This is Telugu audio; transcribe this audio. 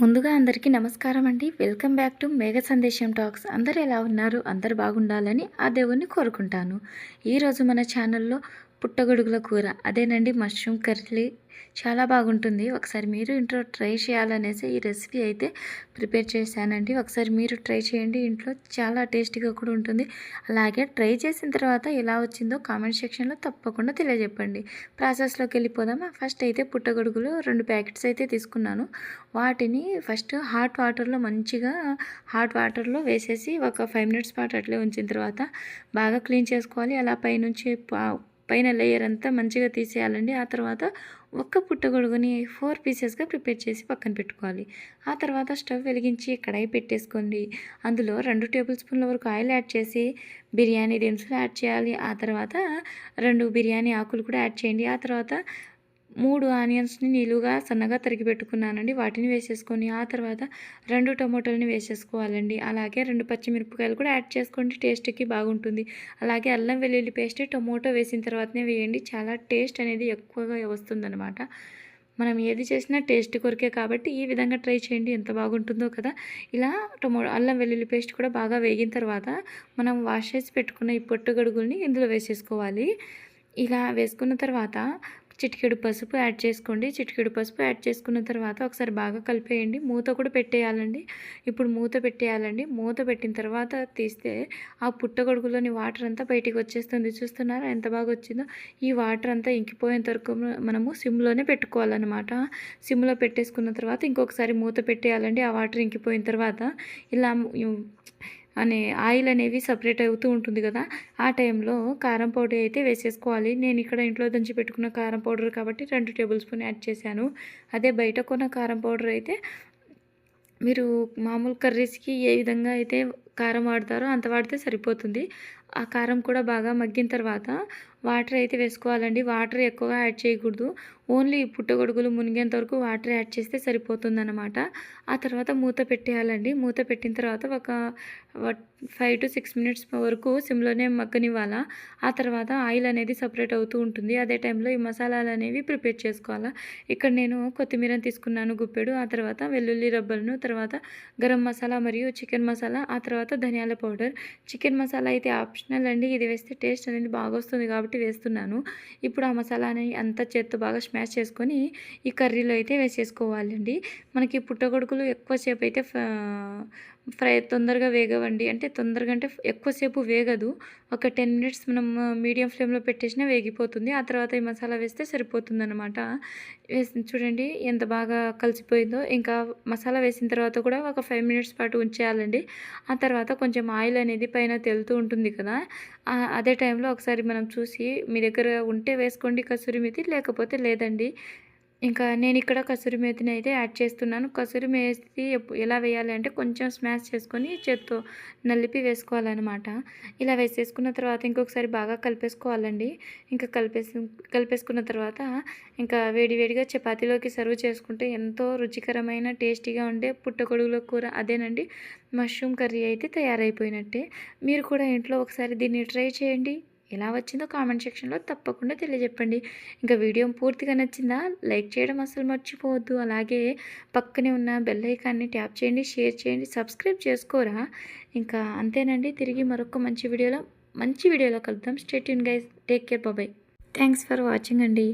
ముందుగా అందరికీ నమస్కారం అండి. వెల్కమ్ బ్యాక్ టు మేఘ సందేశం టాక్స్. అందరు ఎలా ఉన్నారు? అందరు బాగుండాలని ఆ దేవుణ్ణి కోరుకుంటాను. ఈరోజు మన ఛానల్లో పుట్టగొడుగుల కూర. అదేనండి మష్రూమ్ కర్రీ. చాలా బాగుంటుంది. ఒకసారి మీరు ఇంట్లో ట్రై చేయాలనేసి ఈ రెసిపీ అయితే ప్రిపేర్ చేశానండి. ఒకసారి మీరు ట్రై చేయండి. ఇంట్లో చాలా టేస్టీగా కూడా ఉంటుంది. అలాగే ట్రై చేసిన తర్వాత ఎలా వచ్చిందో కామెంట్ సెక్షన్లో తప్పకుండా తెలియజెప్పండి. ప్రాసెస్లోకి వెళ్ళిపోదామా? ఫస్ట్ అయితే పుట్టగొడుగులు రెండు ప్యాకెట్స్ అయితే తీసుకున్నాను. వాటిని ఫస్ట్ హాట్ వాటర్లో మంచిగా హాట్ వాటర్లో వేసేసి ఒక ఫైవ్ మినిట్స్ పాటు అట్లే ఉంచిన తర్వాత బాగా క్లీన్ చేసుకోవాలి. అలా పైనుంచి పైన లేయర్ అంతా మంచిగా తీసేయాలండి. ఆ తర్వాత ఒక్క పుట్టగొడుగుని ఫోర్ పీసెస్గా ప్రిపేర్ చేసి పక్కన పెట్టుకోవాలి. ఆ తర్వాత స్టవ్ వెలిగించి కడాయి పెట్టేసుకోండి. అందులో రెండు టేబుల్ స్పూన్ల వరకు ఆయిల్ యాడ్ చేసి బిర్యానీ దినుసులు యాడ్ చేయాలి. ఆ తర్వాత రెండు బిర్యానీ ఆకులు కూడా యాడ్ చేయండి. ఆ తర్వాత మూడు ఆనియన్స్ని నిలువుగా సన్నగా తరిగి పెట్టుకున్నానండి. వాటిని వేసేసుకొని ఆ తర్వాత రెండు టమోటాలని వేసేసుకోవాలండి. అలాగే రెండు పచ్చిమిరపకాయలు కూడా యాడ్ చేసుకోండి. టేస్ట్కి బాగుంటుంది. అలాగే అల్లం వెల్లుల్లి పేస్ట్ టమోటో వేసిన తర్వాతనే వేయండి. చాలా టేస్ట్ అనేది ఎక్కువగా వస్తుందన్నమాట. మనం ఏది చేసినా టేస్ట్ కొరికే కాబట్టి ఈ విధంగా ట్రై చేయండి. ఎంత బాగుంటుందో కదా. ఇలా టమో అల్లం వెల్లుల్లి పేస్ట్ కూడా బాగా వేగిన తర్వాత మనం వాష్ చేసి పెట్టుకున్న ఈ పొట్టు గడుగుల్ని ఇందులో వేసేసుకోవాలి. ఇలా వేసుకున్న తర్వాత చిటికెడు పసుపు యాడ్ చేసుకోండి. చిటికెడు పసుపు యాడ్ చేసుకున్న తర్వాత ఒకసారి బాగా కలిపేయండి. మూత కూడా పెట్టేయాలండి. ఇప్పుడు మూత పెట్టేయాలండి. మూత పెట్టిన తర్వాత తీస్తే ఆ పుట్టగొడుగులోని వాటర్ అంతా బయటికి వచ్చేస్తుంది. చూస్తున్నారా ఎంత బాగా వచ్చిందో? ఈ వాటర్ అంతా ఇంకిపోయేంత వరకు మనము సిమ్లోనే పెట్టుకోవాలన్నమాట. సిమ్లో పెట్టేసుకున్న తర్వాత ఇంకొకసారి మూత పెట్టేయాలండి. ఆ వాటర్ ఇంకిపోయిన తర్వాత ఇలా అనే ఆయిల్ అనేవి సపరేట్ అవుతూ ఉంటుంది కదా ఆ టైంలో కారం పౌడర్ అయితే వేసేసుకోవాలి. నేను ఇక్కడ ఇంట్లో దంచి పెట్టుకున్న కారం పౌడర్ కాబట్టి రెండు టేబుల్ స్పూన్ యాడ్ చేశాను. అదే బయట కొన్న కారం పౌడర్ అయితే మీరు మామూలు కర్రీస్కి ఏ విధంగా అయితే కారం వాడతారో అంత వాడితే సరిపోతుంది. ఆ కారం కూడా బాగా మగ్గిన తర్వాత వాటర్ అయితే వేసుకోవాలండి. వాటర్ ఎక్కువగా యాడ్ చేయకూడదు. ఓన్లీ పుట్టగొడుగులు మునిగేంత వరకు వాటర్ యాడ్ చేస్తే సరిపోతుందన్నమాట. ఆ తర్వాత మూత పెట్టేయాలండి. మూత పెట్టిన తర్వాత ఒక ఫైవ్ టు సిక్స్ మినిట్స్ వరకు సిమ్లోనే మగ్గనివ్వాలా. ఆ తర్వాత ఆయిల్ అనేది సపరేట్ అవుతూ ఉంటుంది. అదే టైంలో ఈ మసాలాలు అనేవి ప్రిపేర్ చేసుకోవాలా. ఇక్కడ నేను కొత్తిమీర తీసుకున్నాను గుప్పెడు. ఆ తర్వాత వెల్లుల్లి రబ్బలను తర్వాత గరం మసాలా మరియు చికెన్ మసాలా ఆ తర్వాత ధనియాల పౌడర్. చికెన్ మసాలా అయితే ఆప్షనల్ అండి. ఇది వేస్తే టేస్ట్ అనేది బాగా వస్తుంది కాబట్టి వేస్తున్నాను. ఇప్పుడు ఆ మసాలాని అంతా చేత్తో బాగా స్మాష్ చేసుకొని ఈ కర్రీలో అయితే వేసేసుకోవాలండి. మనకి పుట్టగొడుకులు ఎక్కువసేపు అయితే ఫ్రై తొందరగా వేగవండి. అంటే తొందరగా అంటే ఎక్కువసేపు వేగదు. ఒక టెన్ మినిట్స్ మనం మీడియం ఫ్లేమ్లో పెట్టేసినా వేగిపోతుంది. ఆ తర్వాత ఈ మసాలా వేస్తే సరిపోతుంది అనమాట వేసి చూడండి ఎంత బాగా కలిసిపోయిందో. ఇంకా మసాలా వేసిన తర్వాత కూడా ఒక ఫైవ్ మినిట్స్ పాటు ఉంచేయాలండి. ఆ తర్వాత కొంచెం ఆయిల్ అనేది పైన తెలుతూ ఉంటుంది కదా. అదే టైంలో ఒకసారి మనం చూసి మీ దగ్గర ఉంటే వేసుకోండి కసూరి మెతి లేకపోతే లేదండి. ఇంకా నేను ఇక్కడ కసూరి మేతిని అయితే యాడ్ చేస్తున్నాను. కసూరి మేతి ఎలా వేయాలి అంటే కొంచెం స్మాష్ చేసుకొని చేత్తో నలిపి వేసుకోవాలన్నమాట. ఇలా వేసేసుకున్న తర్వాత ఇంకొకసారి బాగా కలిపేసుకోవాలండి. ఇంకా కలిపేసి కలిపేసుకున్న తర్వాత ఇంకా వేడివేడిగా చపాతీలోకి సర్వ్ చేసుకుంటే ఎంతో రుచికరమైన టేస్టీగా ఉండే పుట్టగొడుగుల కూర అదేనండి. మష్రూమ్ కర్రీ అయితే తయారైపోయినట్టే. మీరు కూడా ఇంట్లో ఒకసారి దీన్ని ట్రై చేయండి. ఎలా వచ్చిందో కామెంట్ సెక్షన్లో తప్పకుండా తెలియజెప్పండి. ఇంకా వీడియో పూర్తిగా నచ్చిందా? లైక్ చేయడం అసలు మర్చిపోవద్దు. అలాగే పక్కనే ఉన్న బెల్ ఐకాన్ని ట్యాప్ చేయండి షేర్ చేయండి సబ్స్క్రైబ్ చేసుకోరా? ఇంకా అంతేనండి. తిరిగి మరొక మంచి వీడియోలో మంచి వీడియోలో కలుద్దాం. Stay Yoon guys. Take care. Bye bye thanks for watching అండి.